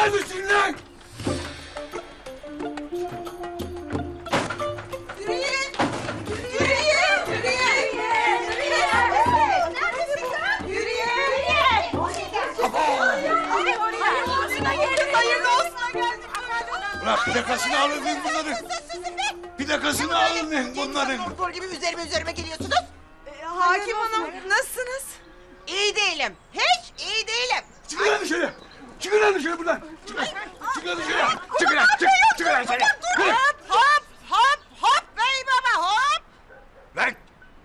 Neredesin lan? Yürüyün! Yürüyün! Yürüyün! Neredesin kız? Yürüyün! Hayırlı olsun. Bırak plakasını alın lan bunların. Plakasını alın lan bunların. Doktor gibi üzerime üzerime geliyorsunuz. Hakim Hanım nasılsınız? İyi değilim. Hiç iyi değilim. Çıkın lan dışarı. Çıkın lan dışarı buradan. Çıkın. Dışarı. Çıkın lan. Çık. Çıkın lan dışarı. Hop hop hop hop bey baba hop. Lan.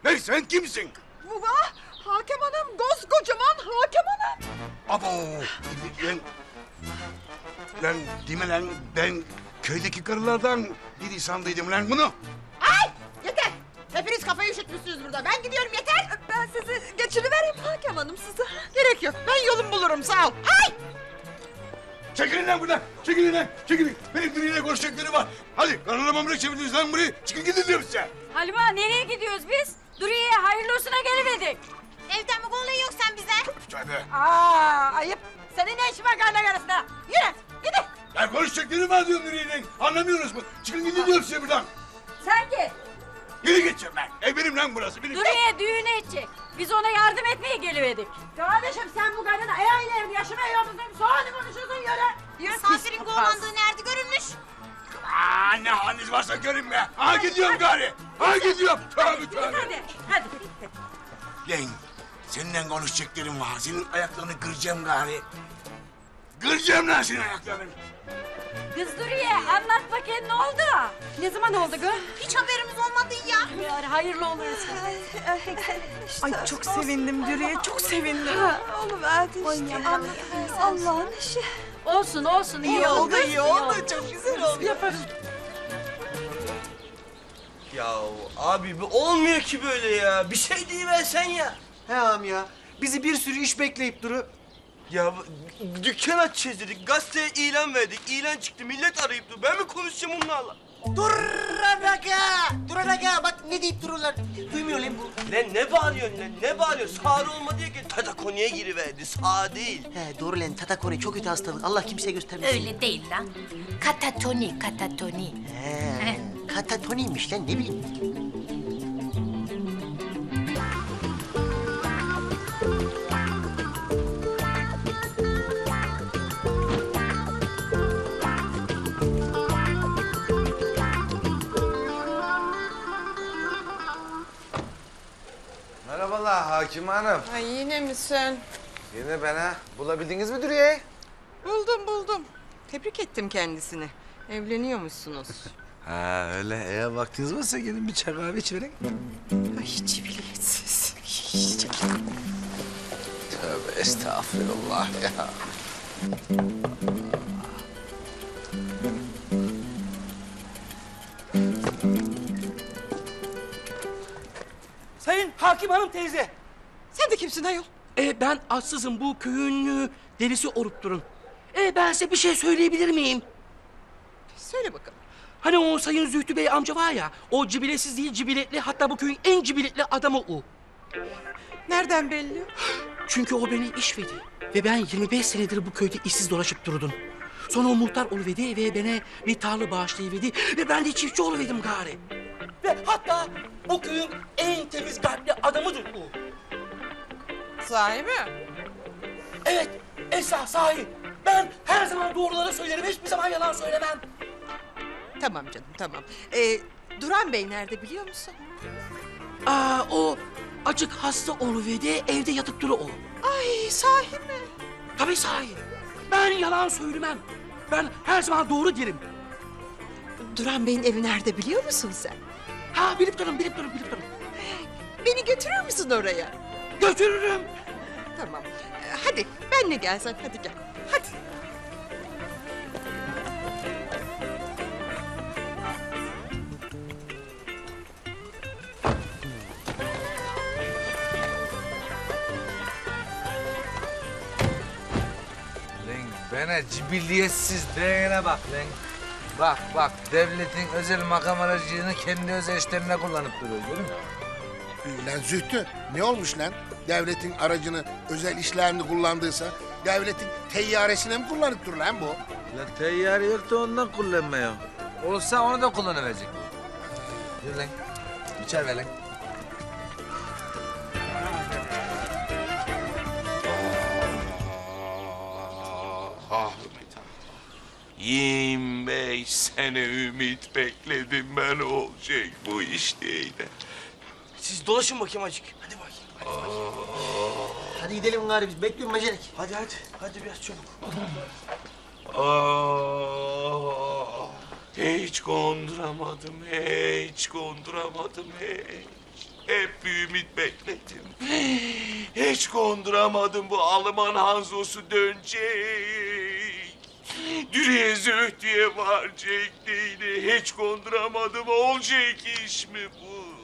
Lan sen kimsin? Baba, Hakim Hanım koskocaman Hakim Hanım. Abo. Lan. Lan deme lan ben köydeki karılardan biri sandıydım lan bunu. Ay yeter. Hepiniz kafayı üşütmüşsünüz burada. Ben gidiyorum yeter. Ben sizi geçirivereyim Hakim Hanım size. Gerek yok. Ben yolum bulurum sağ ol. Ay. Çekilin lan buradan. Çekilin lan. Çekilin. Benim biriyle konuşacakları var. Hadi karalamamı bırakabiliriz lan burayı. Çıkın gidin diyorum size. Halima nereye gidiyoruz biz? Duriye'ye hayırlı olsuna geliverdik. Evden mi kolluğun yok sen bize? Hadi. Aa ayıp. Senin ne işin var kaynak arasında? Yürü gidin. Ya konuşacakları var diyorum Nuriye'yle. Anlamıyoruz mu? Çıkın gidin diyorum size buradan. Sen git. Yürü geçeceğim ben. Ev benim lan burası. Benim. Duriye düğün edecek. Biz ona yardım etmeye geliverdik. Kardeşim sen bu kadına eğer yaşama yolumuzun sonra konuşursun yürü. Yürü Safirin kovalandığı nerede görülmüş? Aa, ne haliniz varsa görün be. Ha gidiyorum gari. Ha gidiyorum. Tövbe tövbe. Hadi hadi. Lan seninle konuşacaklarım var. Senin ayaklarını kıracağım gari. Kıracağım lan senin ayaklarını. Kız Duriye anlat bakayım ne oldu? Ne zaman oldu gı? Hiç haberimiz olmadı ya. Yani hayırlı olursun. Ay çok sevindim Dürüye, çok sevindim. Oğlum hadi işte. Allah'ın işi. Olsun olsun iyi, oldu. iyi oldu, çok güzel oldu. Yaparız. Ya abi bu olmuyor ki böyle ya. Bir şey deyiversen ya. He ağam ya. Bizi bir sürü iş bekleyip duru. Ya dükkan açacağız dedik. Gazeteye ilan verdik. İlan çıktı. Millet arayıp dur. Ben mi konuşacağım onlarla? Dur aga. Dur aga. Bak ne deyip dururlar. Duymuyor lan bu. Lan ne bağırıyorsun lan? Ne bağırıyorsun? Sağır olma diye ki Tatakonu'ya giriverdi. Sağ değil. He doğru lan. Tatakone çok kötü hastalık. Allah kimseye göstermesin. Öyle değil lan. Katatoni, katatoni. He. Katatoniymiş lan ne bileyim. Hakim Hanım. Ay yine mi sen? Yine ben ha. Bulabildiniz mi Dürüye'yi? Buldum buldum. Tebrik ettim kendisini. Evleniyormuşsunuz. Ha öyle. Eğer vaktiniz varsa gelin bir çay kahve içelim. Ay cibiliyetsiz. Tövbe estağfurullah ya. Hakim Hanım teyze. Sen de kimsin ayol? Ee, ben atsızım bu köyün e, delisi olup durun. Ee, ben size bir şey söyleyebilir miyim? Söyle bakalım. Hani o Sayın Zühtü Bey amca var ya, o cibiletsiz değil cibiletli, hatta bu köyün en cibiletli adamı o. Nereden belli? Çünkü o beni işvedi. Ve ben 25 senedir bu köyde işsiz dolaşıp durdum. Sonra o muhtar oluverdi ve bana bir tarla bağışlayıverdi ve ben de çiftçi oluverdim gari. Ve hatta o köyün en temiz kalpli adamıdır o. Sahi mi? Evet, esas sahi. Ben her zaman doğruları söylerim, hiçbir zaman yalan söylemem. Tamam canım tamam. Ee, Duran Bey nerede biliyor musun? Aa, o acık hasta oluverdi, evde yatıp duru o. Ay sahi mi? Tabii sahi. Ben yalan söylemem. Ben her zaman doğru derim. Duran Bey'in evi nerede biliyor musun sen? Ha bilip durun, bilip durun, bilip durun. Beni götürür müsün oraya? Götürürüm. Tamam. Ee, hadi benle gel sen hadi gel. Hadi. Lan bana cibilliyetsiz diyene bak lan. Bak bak devletin özel makam aracılığını kendi özel işlerine kullanıp duruyor görüyor musun? Lan Zühtü ne olmuş lan? Devletin aracını özel işlerinde kullandıysa Devletin teyyaresine mi kullanıp dur lan bu? Lan teyyare yok da ondan kullanmıyor. Olsa onu da kullanıverecek. Yürü lan. İçer ver lan. 25 sene ümit bekledim ben olacak bu iş değil. Siz dolaşın bakayım azıcık. Hadi bakayım. Hadi gidelim gari biz. Bekliyorum Macerek. Hadi hadi. Hadi biraz çabuk. Ah, hiç konduramadım, hiç konduramadım, hiç. Hep bir ümit bekledim. Hiç konduramadım bu Alman Hanzosu dönecek. Dürüye zühtüye varacak değil. Hiç konduramadım. Olacak iş mi bu?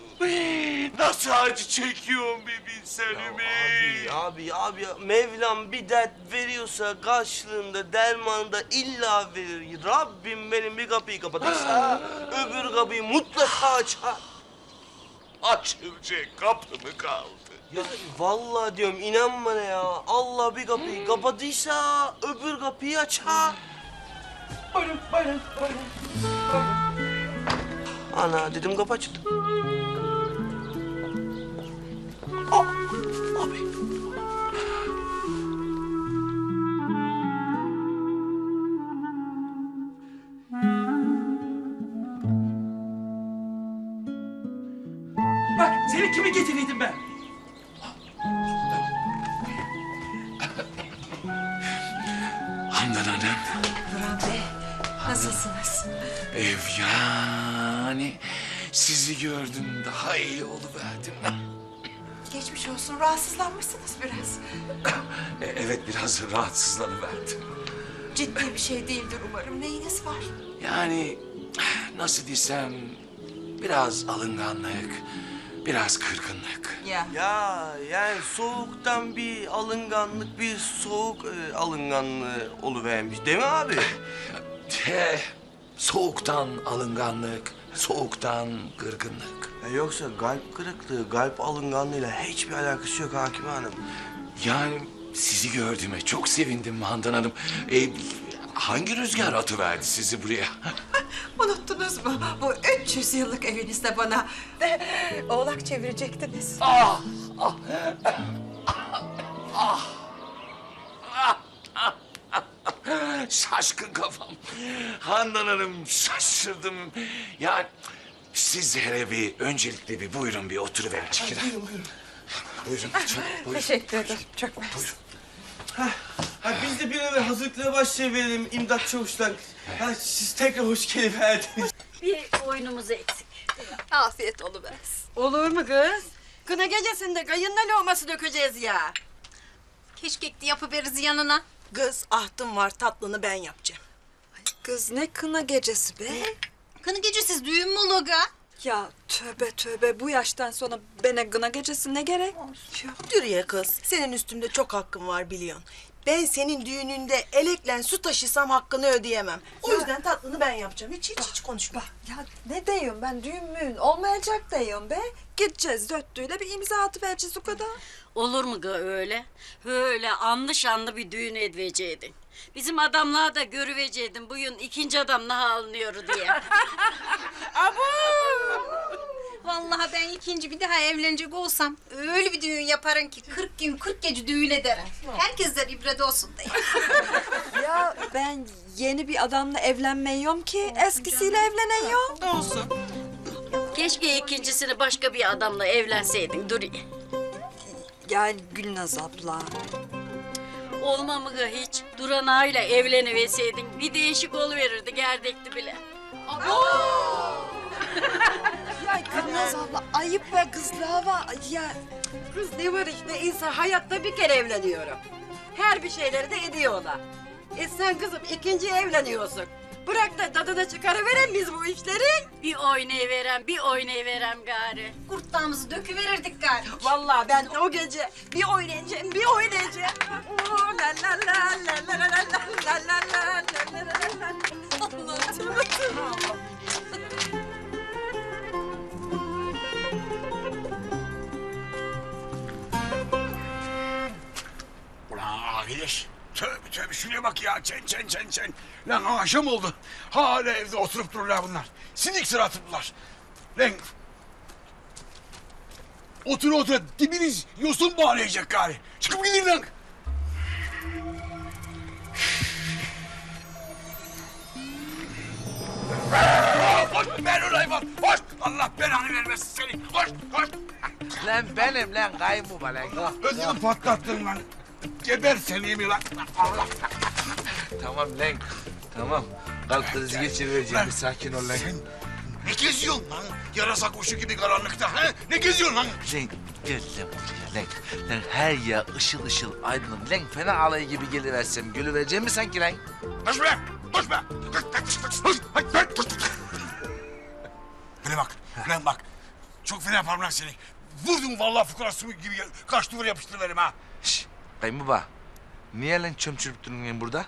Nasıl acı çekiyorum bir bilsen Ümit. Abi abi ya Mevlam bir dert veriyorsa karşılığında dermanı da illa verir. Rabbim benim bir kapıyı kapatırsa öbür kapıyı mutlaka açar. Açılacak kapı mı kaldı? Ya vallahi diyorum inan bana ya. Allah bir kapıyı kapatıysa öbür kapıyı açar. Buyurun, buyurun, buyurun. Ana dedim kapı açıldı. Aa, oluverdim. Geçmiş olsun, rahatsızlanmışsınız biraz. E, evet biraz rahatsızlanıverdim. Ciddi bir şey değildir umarım. Neyiniz var? Yani nasıl desem biraz alınganlık, biraz kırgınlık. Ya. Ya yani soğuktan bir alınganlık, bir soğuk e, alınganlığı oluvermiş değil mi abi? Te, soğuktan alınganlık, soğuktan kırgınlık. Ya yoksa kalp kırıklığı, kalp alınganlığıyla hiçbir alakası yok Hakim Hanım. Yani sizi gördüğüme çok sevindim Handan Hanım. E, hangi rüzgar atıverdi sizi buraya? Unuttunuz mu? Bu 300 yıllık evinizde bana oğlak çevirecektiniz. Ah, ah, Şaşkın kafam. Handan Hanım şaşırdım. Yani siz hele bir öncelikle bir buyurun bir oturuverin çekilin. Buyurun buyurun. Buyurun lütfen, buyurun. Teşekkür ederim. Çok mersi. Ha biz de bir evvel hazırlıklara başlayıverelim imdat çavuşlar. Ha siz tekrar hoş geldiniz. Bir oyunumuz eksik. Afiyet oluversin. Olur mu kız? Kına gecesinde kayınla loğması dökeceğiz ya. Keşkekli yapıveririz yanına. Kız ahtım var, tatlını ben yapacağım. Ay kız ne kına gecesi be? Kını gecesiz düğün mü olur? Ya tövbe tövbe bu yaştan sonra bana kına gecesi ne gerek? Dürüye kız, senin üstümde çok hakkın var biliyorsun. Ben senin düğününde eleklen su taşısam hakkını ödeyemem. O yüzden tatlını ben yapacağım. Hiç hiç hiç konuşma. Ya ne diyorum ben düğün müğün olmayacak diyorum be. Gideceğiz döttüğüyle bir imza atıvereceğiz o kadar. Olur mu ga öyle? Öyle anlı şanlı bir düğün edveceydin. Bizim adamlığa da görüveceydin bugün ikinci adam daha alınıyor diye. Vallahi ben ikinci bir daha evlenecek olsam öyle bir düğün yaparım ki 40 gün 40 gece düğün ederim. Herkesler ibret olsun diye. Ya ben yeni bir adamla evlenmiyorum ki eskisiyle evleniyorum. Olsun. Keşke ikincisini başka bir adamla evlenseydin Duri. Gel Gülnaz abla. Olma mı ga hiç? Duran ağayla evleniverseydin bir değişik oluverirdi gerdekti bile. Ya Gülnaz abla ayıp be kızlığa var. Ya Kız ne var işte insan hayatta bir kere evleniyorum. Her bir şeyleri de ediyor o da. E sen kızım ikinci evleniyorsun. Bırak da tadına çıkarıveren biz bu işleri. Bir oynayıveren, bir oynayıveren gari. Kurtlağımızı döküverirdik gari. Vallahi ben o gece bir oynayacağım, bir oynayacağım. Oo, la la la la la la la la la la la la la la. Allah'ım. Ulan arkadaş şuraya bak ya. Çen çen çen çen. Lan akşam oldu. Hala evde oturup dururlar bunlar. Sinik sıra atırlar. Lan. Otur otur dibiniz yosun bağlayacak gari. Çıkıp gidin lan. Koş ben olayım var. Koş. Allah belanı vermesin seni. Koş koş. Lan benim lan kayınbaba lan. Ödümü patlattın lan. Geber seni yemin lan. Allah. Tamam lan. Tamam. Kalk krizi geçirivereceğim. Bir sakin ol lan. Sen ne geziyorsun lan? Yarasa kuşu gibi karanlıkta. He? Ne geziyorsun lan? Lan gel lan buraya lan. Lan her yer ışıl ışıl aydınlık. Lan fena alay gibi geliversem gülüvereceğim mi sanki lan? Koş be. Koş be. Bana bak. Lan bak. Çok fena yaparım lan seni. Vurdum vallahi fukarası gibi kaç duvar yapıştırıverim ha. Şşş kayınbaba. Niye lan çömçürüp durun lan burada?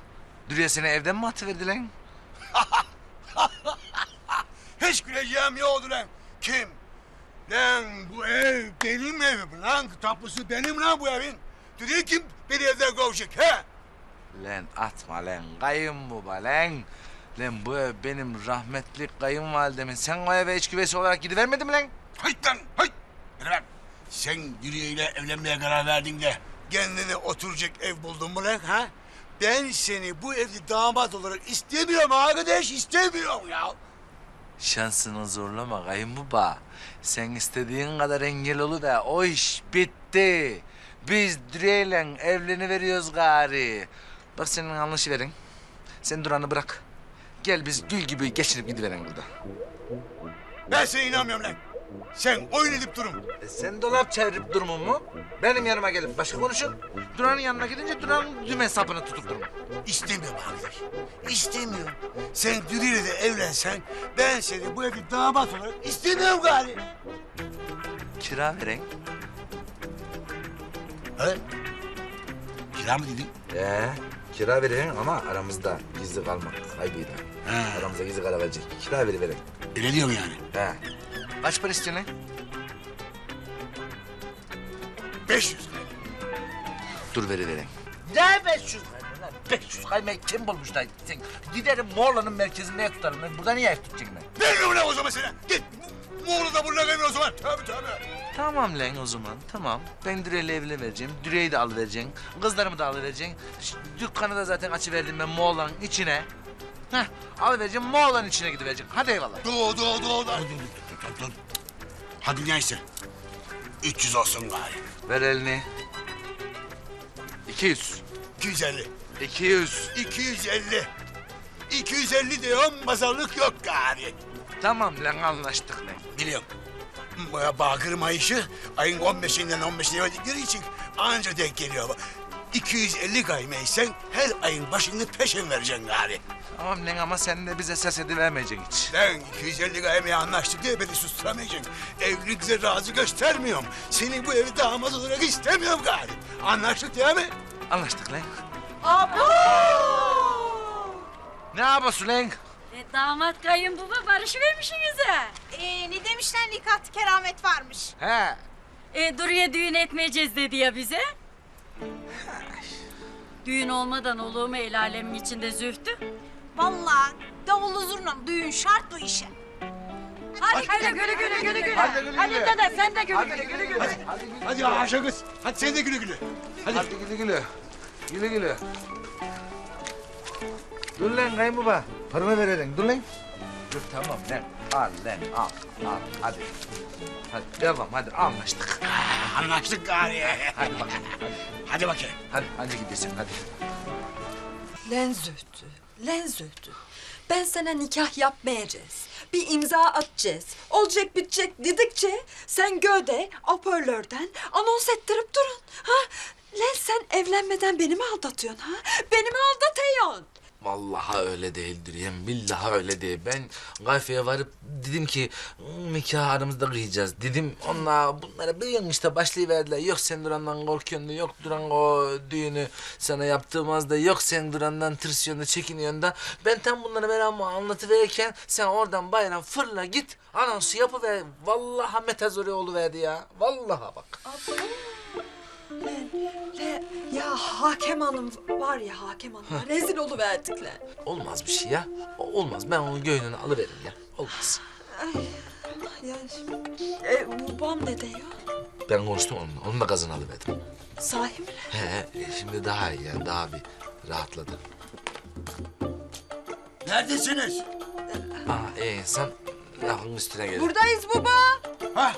Dürüye seni evden mi atıverdi lan? Hiç güleceğim yoktu lan. Kim? Lan bu ev benim evim lan. Tapusu benim lan bu evin. Dedi kim beni evden kovacak he? Lan atma lan kayınbaba lan. Lan bu ev benim rahmetli kayınvalidemin. Sen o eve iç güvesi olarak gidivermedin mi lan? Hayt lan hayt. Bana bak. Sen Dürüye ile evlenmeye karar verdin de kendine oturacak ev buldun mu lan ha? Ben seni bu evde damat olarak istemiyorum arkadaş istemiyorum ya. Şansını zorlama kayınbaba. Sen istediğin kadar engel oluver. O iş bitti. Biz Dürüye'yle evleniveriyoruz gari. Bak senin anlaşıverin. Sen Duran'ı bırak. Gel biz gül gibi geçinip gidiverin burada. Ben sana inanmıyorum lan. Sen oyun edip durun. E sen dolap çevirip durumun mu? Benim yanıma gelip başka konuşun. Duran'ın yanına gidince Duran'ın dümen sapını tutup durun. İstemiyorum arkadaş. İstemiyorum. Sen Dürüye'yle de evlensen ben seni bu evde damat olarak istemiyorum gari. Kira veren. He? Kira mı dedin? Ee, kira veren ama aramızda gizli kalmak kaybıyla. He. Aramızda gizli kalabilecek. Kira veriveren. Öyle diyorum yani. He. Kaç para istiyorsun lan? 500 lira. Dur veriveren. Ne 500 lan? 500 kaymayı kim bulmuş lan? Sen giderim Moğol'un merkezinde ev tutarım. Ben burada niye ev tutacaksın ben? Vermiyorum lan o zaman sana. Git. Moğol'u da burada gelmiyor o zaman. Tabii tabii. Tamam lan o zaman tamam. Ben Düre'yle evli vereceğim. Düre'yi de alıvereceksin. Kızlarımı da alıvereceksin. Ş- Dükkanı da zaten açıverdim ben Moğol'un içine. Heh alıvereceğim Moğol'un içine gidivereceksin. Hadi eyvallah. Dur dur dur dur. Dur. Hadi neyse. 300 olsun gari. Ver elini. 200. 250. 200. 250. 250 diyorum pazarlık yok gari. Tamam lan anlaştık lan. Biliyorum. Bu Bakır Mayışı ayın 15'inden 15'ine verdikleri için anca denk geliyor. 250 kaymaysan her ayın başında peşin vereceksin gari. Tamam lan ama sen de bize ses edivermeyeceksin hiç. Ben 250 kaymaya anlaştık diye beni susturamayacaksın. Evliliğinize razı göstermiyorum. Seni bu evi damat olarak istemiyorum gari. Anlaştık değil mi? Anlaştık lan. Ne yapıyorsun lan? E, damat kayınbaba barışıvermişsinize. Ee, ne demişler nikahta keramet varmış. He. E, Duru'ya düğün etmeyeceğiz dedi ya bize. Düğün olmadan olur mu el alemin içinde zühtü? Vallahi davul zurna düğün şart bu işe. Hadi hadi güle güle güle güle. Hadi güle güle. Hadi dede sen de güle güle güle güle. Hadi Ayşe kız. Hadi sen de güle güle. Hadi. Hadi güle güle. Güle güle. Dur lan kayınbaba. Paramı verelim. Dur lan. Dur tamam lan. Al lan al. Al hadi. Hadi devam hadi anlaştık. Anlaştık gari. Hadi bakayım. Hadi bakayım. Hadi hadi gidesin hadi. Len Zühtü, len Zühtü. Ben sana nikah yapmayacağız. Bir imza atacağız. Olacak bitecek dedikçe sen göde hoparlörden anons ettirip durun. Ha? Lan sen evlenmeden beni mi aldatıyorsun ha? Beni mi aldatıyorsun? Vallahi öyle değil Dürüyem. Billahi öyle değil. Ben kafeye varıp dedim ki nikah aramızda kıyacağız. Dedim onlar bunlara yan işte başlayıverdiler. Yok sen Duran'dan korkuyorsun da yok Duran o düğünü sana yaptığımız da yok sen Duran'dan tırsıyorsun da çekiniyorsun da. Ben tam bunları meramı anlatıverirken sen oradan bayram fırla git anonsu yapıver. Vallahi metazori oluverdi ya. Vallahi bak. Len, le, Ya Hakem Hanım var ya Hakem Hanım. Rezil oluverdik lan. Olmaz bir şey ya. O- Olmaz. Ben onun göğününü alıveririm ya. Olmaz. Ya, e, babam ne diyor? Ben konuştum onunla. Onun da gazını alıverdim. Sahi mi? He, e, şimdi daha iyi yani. Daha bir rahatladı. Neredesiniz? Aa, iyi insan lafın üstüne gelir. Buradayız baba. Ha?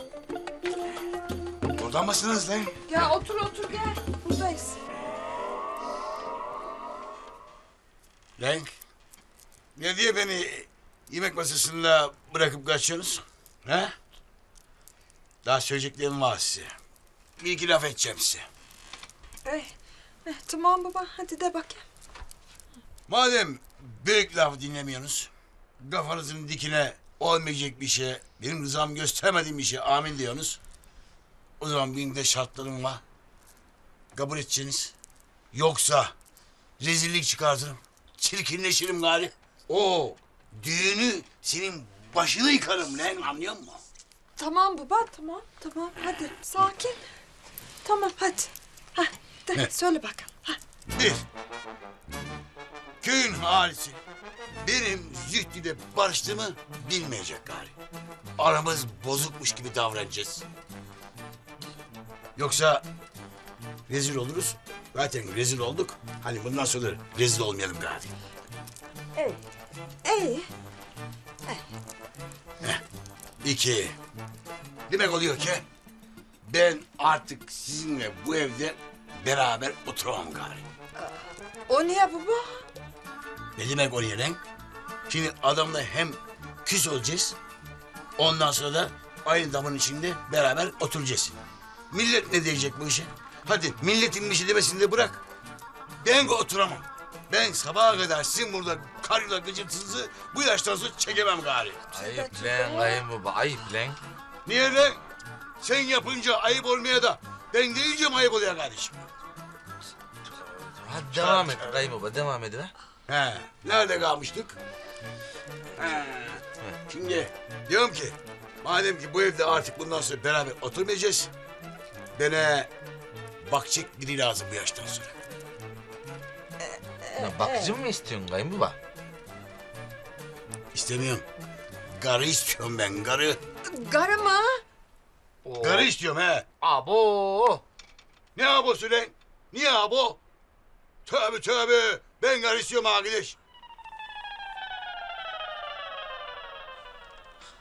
Burada mısınız lan? Gel otur otur gel. Buradayız. Renk. Ne diye beni yemek masasında bırakıp kaçıyorsunuz? Ha? Daha söyleyeceklerim var size. Bir iki laf edeceğim size. Eh, eh, tamam baba hadi de bakayım. Madem büyük laf dinlemiyorsunuz, kafanızın dikine olmayacak bir şey, benim rızam göstermediğim bir şey amin diyorsunuz. O zaman benim de şartlarım var. Kabul edeceksiniz. Yoksa rezillik çıkartırım. Çirkinleşirim gari. O düğünü senin başını yıkarım lan anlıyor musun? Tamam baba tamam tamam hadi sakin. Tamam hadi. Hah, de, Ne? söyle bakalım. Hah. Bir, köyün halisi benim Zühtü'yle barıştığımı bilmeyecek gari. Aramız bozukmuş gibi davranacağız. Yoksa rezil oluruz. Zaten rezil olduk. Hani bundan sonra rezil olmayalım gari. İyi. İyi. İki, demek oluyor ki ben artık sizinle bu evde beraber oturamam gari. O niye baba? Ne demek oraya lan? Şimdi adamla hem küs olacağız. Ondan sonra da aynı damın içinde beraber oturacağız. Millet ne diyecek bu işe? Hadi milletin bir şey demesini de bırak. Ben oturamam. Ben sabaha kadar sizin burada karıyla gıcırtınızı bu yaştan sonra çekemem gari. Ayıp lan kayınbaba. Ayıp lan. Niye lan? Sen yapınca ayıp olmaya da ben deyince mi ayıp oluyor kardeşim? Hadi devam et kayınbaba. Devam edin ha. He, nerede kalmıştık? He, şimdi diyorum ki, madem ki bu evde artık bundan sonra beraber oturmayacağız, bana bakacak biri lazım bu yaştan sonra. Ya bakıcı mı istiyorsun kayınbaba? İstemiyorum. Garı istiyorum ben, garı. Garı mı? Garı istiyorum he. Abo. Ne abosu lan? Niye abo? Tövbe tövbe. Ben garı istiyorum arkadaş.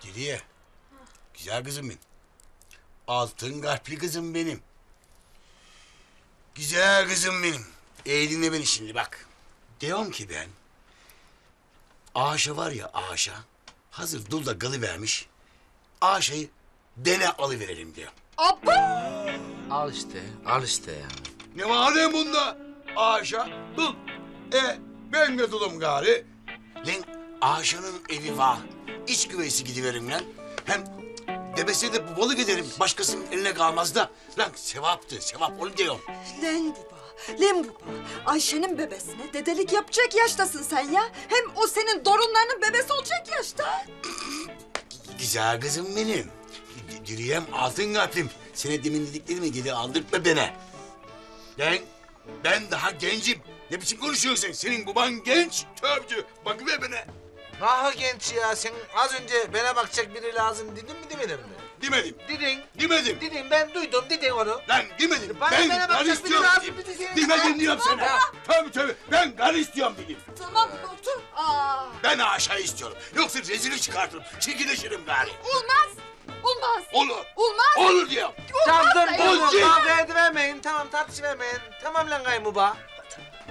Diliye. Güzel kızım benim. Altın kalpli kızım benim. Güzel kızım benim. İyi dinle beni şimdi bak. Diyorum ki ben. Aşa var ya Aşa. Hazır dul da galı vermiş. Aşa'yı dene alıverelim diyor. Al işte. Al işte ya. Ne var lan bunda? Aşa, dul. E ben de dulum gari. Lan Aşa'nın evi var. İç güveysi gidiverim lan. Hem debese de balık ederim. Başkasının eline kalmaz da. Lan sevaptı, sevap onu diyorum. Lan baba. Lan baba. Ayşe'nin bebesine dedelik yapacak yaştasın sen ya. Hem o senin torunlarının bebesi olacak yaşta. Güzel kızım benim. Dürüyem altın kalplim. Sana demin dediklerimi geri aldırtma bana. Ben, ben daha gencim. Ne biçim konuşuyorsun sen? Senin baban genç. Tövbe bakıver bana. Daha genç ya. Sen az önce bana bakacak biri lazım dedin mi demedin mi? Demedim, Dedin. demedim. Dedin ben duydum dedin onu. Lan demedim. Bana ben bana bakacak biri istiyorum. lazım dedi senin. Demedim diyorum sana. Tabii tabii. Ben karı istiyorum dedim. Tamam otur. Aa. Ben aşağı istiyorum. Yoksa rezili çıkartırım. Çirkinleşirim gari. Olmaz. Olmaz. Olur. Olmaz. Olur diyorum. Tamam dur Olmaz. Kavga edivermeyin. Tamam tartışıvermeyin. Tamam lan kayınbaba.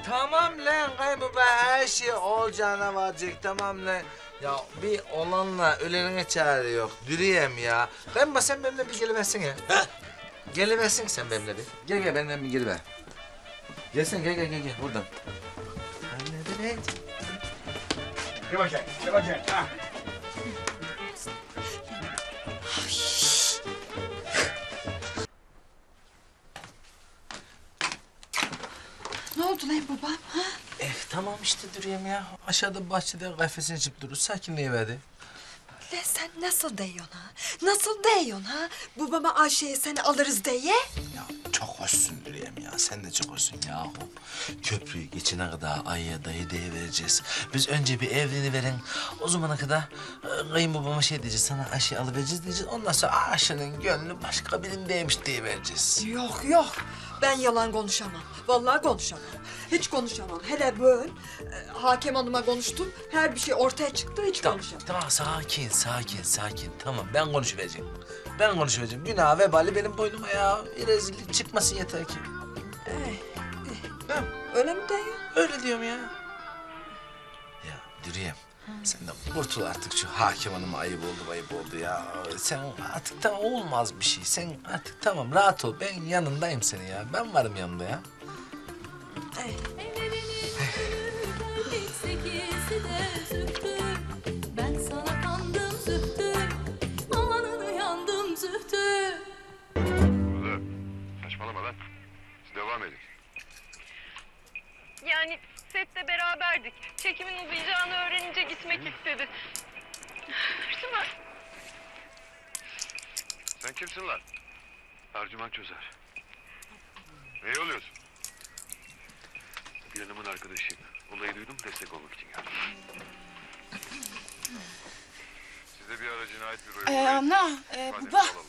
Tamam lan kayınbaba her şey olacağına varacak tamam lan. Ya bir olanla ölenine çare yok. Dürüyem ya. Kayınbaba sen benimle bir geliversene. Ha? Geliversin sen benimle bir. Gel gel benden bir geliver. Gelsin gel gel gel gel buradan. Anne de Gel bakayım. Gel bakayım. Ha. Ne oldu lan babam? Ha? Tamam işte Dürüyem ya. Aşağıda bahçede kafesini içip durur. Sakinleyiverdi. Lan sen nasıl diyorsun ha? Nasıl diyorsun ha? Babama Ayşe'ye seni alırız diye. Ya çok hoşsun Dürüyem ya. Sen de çok hoşsun yahu. Köprüyü geçene kadar ayıya dayı diye vereceğiz. Biz önce bir evliliğini verin. O zamana kadar e, kayınbabama şey diyeceğiz. Sana Ayşe'yi alıvereceğiz diyeceğiz. Ondan sonra Ayşe'nin gönlü başka birindeymiş diye vereceğiz. Yok yok. Ben yalan konuşamam. Vallahi konuşamam. Hiç konuşamam. Hele böyle e, hakem hanıma konuştum. Her bir şey ortaya çıktı hiç Tamam, konuşamam. tamam sakin, sakin, sakin. Tamam ben konuşuvereceğim. Ben konuşuvereceğim. Günah vebali benim boynuma ya. Rezillik çıkmasın yeter ki. Öyle mi diyorsun? Öyle diyorum ya. Ya Dürüyem, sen de kurtul artık şu hakim hanıma ayıp oldu ayıp oldu ya. Sen artık tamam olmaz bir şey. Sen artık tamam rahat ol. Ben yanındayım senin ya. Ben varım yanında ya. Sekisi de Ben sana kandım zühtü Amanın yandım zühtü Saçmalama lan. Devam edin. Yani sette beraberdik. Çekimin uzayacağını öğrenince gitmek istedi. Süper. Sen kimsin lan? Ercüment çözer. Ne oluyorsun? Bir hanımın arkadaşıyım. Olayı duydum destek olmak için geldim. Size bir ara cinayet büroyu... Ee, ana, e, baba. alalım.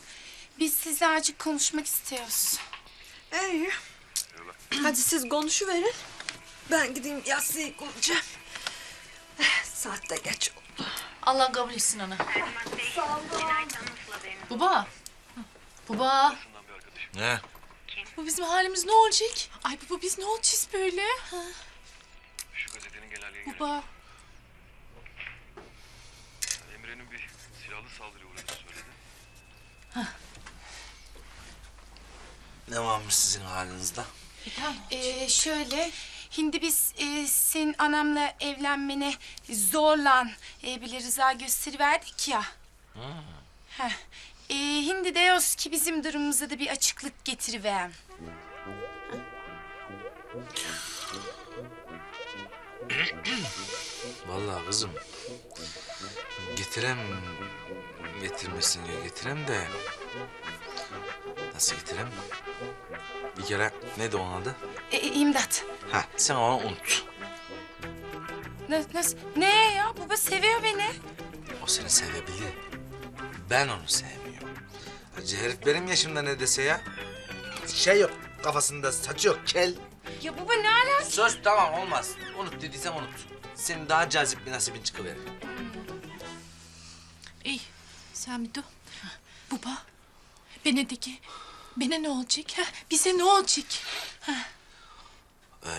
Biz sizle azıcık konuşmak istiyoruz. İyi. Hadi siz konuşuverin. Ben gideyim yastığı kuracağım. Saat de geç oldu. Allah kabul etsin ana. Baba. Baba. Ne? Bu bizim halimiz ne olacak? Ay baba biz ne olacağız böyle? Ha? Şu gazetenin genelliğe göre Baba. Emre'nin bir silahlı saldırıya uğradığını söyledi. Ne varmış sizin halinizde? Ee, şöyle, şimdi biz e, senin anamla evlenmene zorla e, bile rıza gösteriverdik ya. Heh. E, şimdi diyoruz ki bizim durumumuza da bir açıklık getiriver. Vallahi kızım. Getirem, getirmesin diye getirem de... Nasıl getirem? Bir kere neydi onun adı? E, e, imdat. Ha, sen onu unut. Ne, nasıl? Ne ya? Baba seviyor beni. O seni sevebilir. Ben onu sevmiyorum. Hacı herif benim yaşımda ne dese ya? Şey yok, kafasında saç yok, kel. Ya baba ne alaka? Sus tamam olmaz. Unut dediysen unut. Senin daha cazip bir nasibin çıkıverir. İyi. Sen bir dur. Baba. Bana de ki. Bana ne olacak? Ha? Bize ne olacak? Ha? Ee,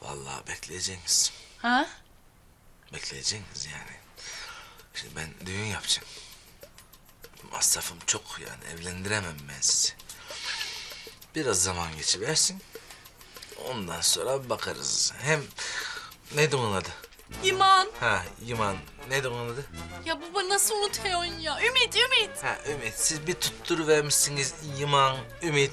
vallahi bekleyeceksiniz. ha? Bekleyeceksiniz yani. Şimdi ben düğün yapacağım. Masrafım çok yani evlendiremem ben sizi. Biraz zaman geçiversin. Ondan sonra bakarız. Hem neydi onun adı? İman. Ha Yaman. Neydi onun adı? Ya baba nasıl unutuyorsun ya? Ümit, Ümit. Ha Ümit. Siz bir tutturuvermişsiniz Yaman, Ümit.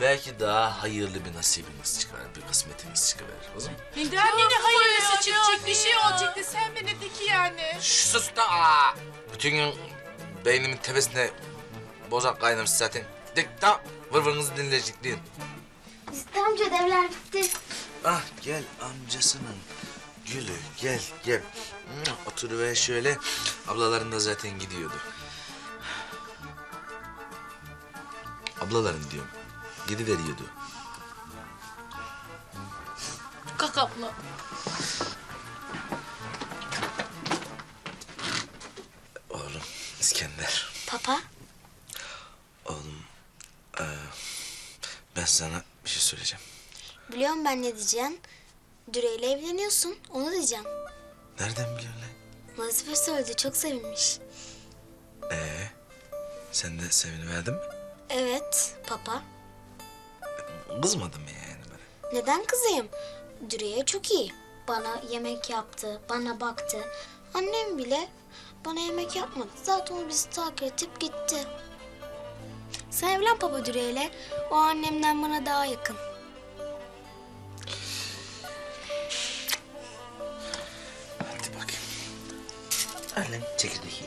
Belki daha hayırlı bir nasibiniz çıkar, bir kısmetiniz çıkar. O zaman Neden yine hayırlısı çıkacak? Bir şey olacak da sen bana de ki yani. Şş, sus da aa! Bütün gün beynimin tepesinde bozak kaynamış zaten. Dik tam vır vırınızı dinleyecekliğin. Zühtü amca devler bitti. Ah gel amcasının gülü gel gel. Oturuver şöyle. Ablaların da zaten gidiyordu. Ablaların diyorum. Gidiveriyordu. Kalk abla. Oğlum İskender. Papa, Oğlum eee, ben sana bir şey söyleyeceğim. biliyorum ben ne diyeceğim. Düreyle evleniyorsun, onu diyeceğim. Nereden biliyorsun lan? Nazife söyledi, çok sevinmiş. Ee, sen de seviniverdin mi? Evet, papa. Kızmadın mı yani bana? Neden kızayım? Dürüye çok iyi. Bana yemek yaptı, bana baktı. Annem bile bana yemek yapmadı. Zaten o bizi takip edip gitti. Sen evlen papa Düreyle. O annemden bana daha yakın. Hadi bakayım. Lan çekirdeği.